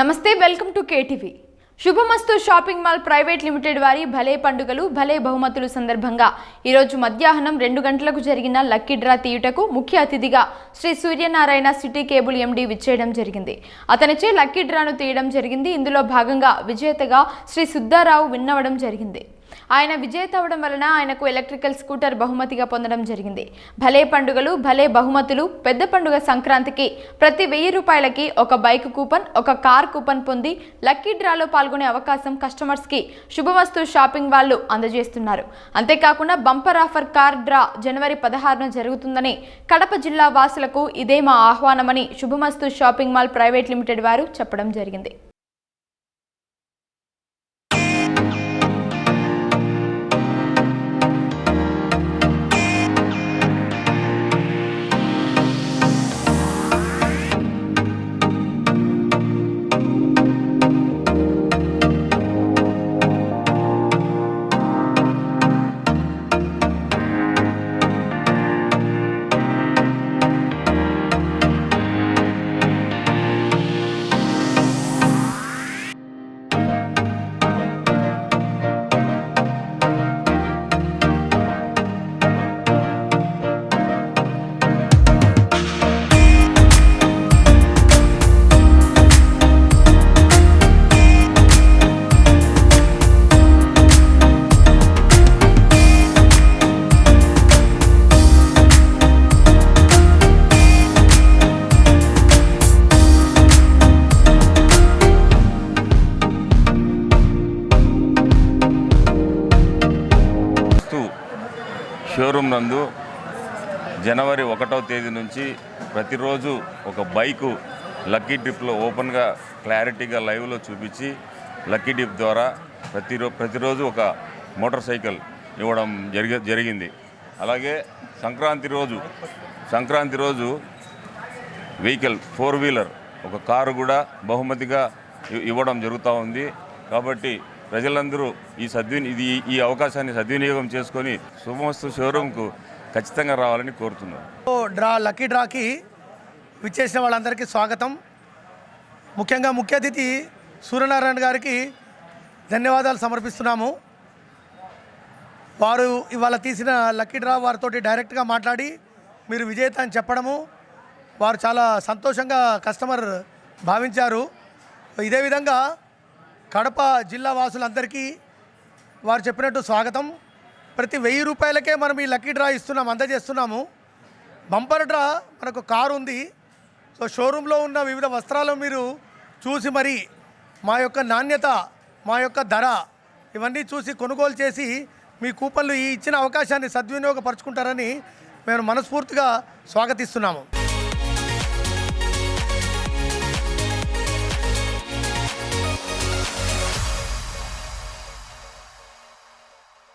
నమస్తే welcome to KTV. Shubhamastu shopping mall private limited వారి భలే పండుగలు భలే బహుమతులు సందర్భంగా ఈరోజు మధ్యాహ్నం రెండు గంటలకు జరిగిన లక్కీ డ్రా తీయుటకు ముఖ్య అతిథిగా Shri Suryanarayana city cable MD విచ్చేయడం జరిగింది. అతనిచే లక్కీ డ్రాను తీయడం జరిగింది. ఇందులో భాగంగా విజేతగా శ్రీ సుద్దారావు విన్నవడం జరిగింది. ఆయన విజేత అవడం వలన ఆయనకు ఎలక్ట్రికల్ స్కూటర్ బహుమతిగా పొందడం జరిగింది. భలే పండుగలు భలే బహుమతులు పెద్ద పండుగ సంక్రాంతికి ప్రతి వెయ్యి రూపాయలకి ఒక బైక్ కూపన్ ఒక కార్ కూపన్ పొంది లక్కీ డ్రాలో పాల్గొనే అవకాశం కస్టమర్స్కి శుభమస్తు షాపింగ్ వాళ్ళు అందజేస్తున్నారు. అంతేకాకుండా బంపర్ ఆఫర్ కార్ డ్రా జనవరి పదహారున జరుగుతుందని కడప జిల్లా వాసులకు ఇదే మా ఆహ్వానమని శుభమస్తు షాపింగ్ మాల్ ప్రైవేట్ లిమిటెడ్ వారు చెప్పడం జరిగింది. షోరూమ్ నందు జనవరి ఒకటవ తేదీ నుంచి ప్రతిరోజు ఒక బైకు లక్కీ డిప్లో ఓపెన్గా క్లారిటీగా లైవ్లో చూపించి లక్కీ డిప్ ద్వారా ప్రతిరో ప్రతిరోజు ఒక మోటార్ సైకిల్ ఇవ్వడం జరిగి జరిగింది. అలాగే సంక్రాంతి రోజు సంక్రాంతి రోజు వెహికల్ ఫోర్ వీలర్ ఒక కారు కూడా బహుమతిగా ఇవ్వడం జరుగుతూ ఉంది. కాబట్టి ప్రజలందరూ ఈ సద్విని ఇది ఈ అవకాశాన్ని సద్వినియోగం చేసుకొని శుభమస్తు షోరూంకు ఖచ్చితంగా రావాలని కోరుతున్నాను డ్రా లక్కీ డ్రాకి విచ్చేసిన వాళ్ళందరికీ స్వాగతం. ముఖ్యంగా ముఖ్య అతిథి సూర్యనారాయణ గారికి ధన్యవాదాలు సమర్పిస్తున్నాము. వారు ఇవాళ తీసిన లక్కీ డ్రా వారితో డైరెక్ట్గా మాట్లాడి మీరు విజేత అని చెప్పడము వారు చాలా సంతోషంగా కస్టమర్ భావించారు. ఇదే విధంగా కడప జిల్లా వాసులందరికీ వారు చెప్పినట్టు స్వాగతం. ప్రతి వెయ్యి రూపాయలకే మనం ఈ లక్కీ డ్రా ఇస్తున్నాం అందజేస్తున్నాము. బంపర్ డ్రా మనకు కారు ఉంది. సో షోరూంలో ఉన్న వివిధ వస్త్రాలు మీరు చూసి మరి మా యొక్క నాణ్యత మా యొక్క ధర ఇవన్నీ చూసి కొనుగోలు చేసి మీ కూపన్లు ఈ ఇచ్చిన అవకాశాన్ని సద్వినియోగపరచుకుంటారని మేము మనస్ఫూర్తిగా స్వాగతిస్తున్నాము.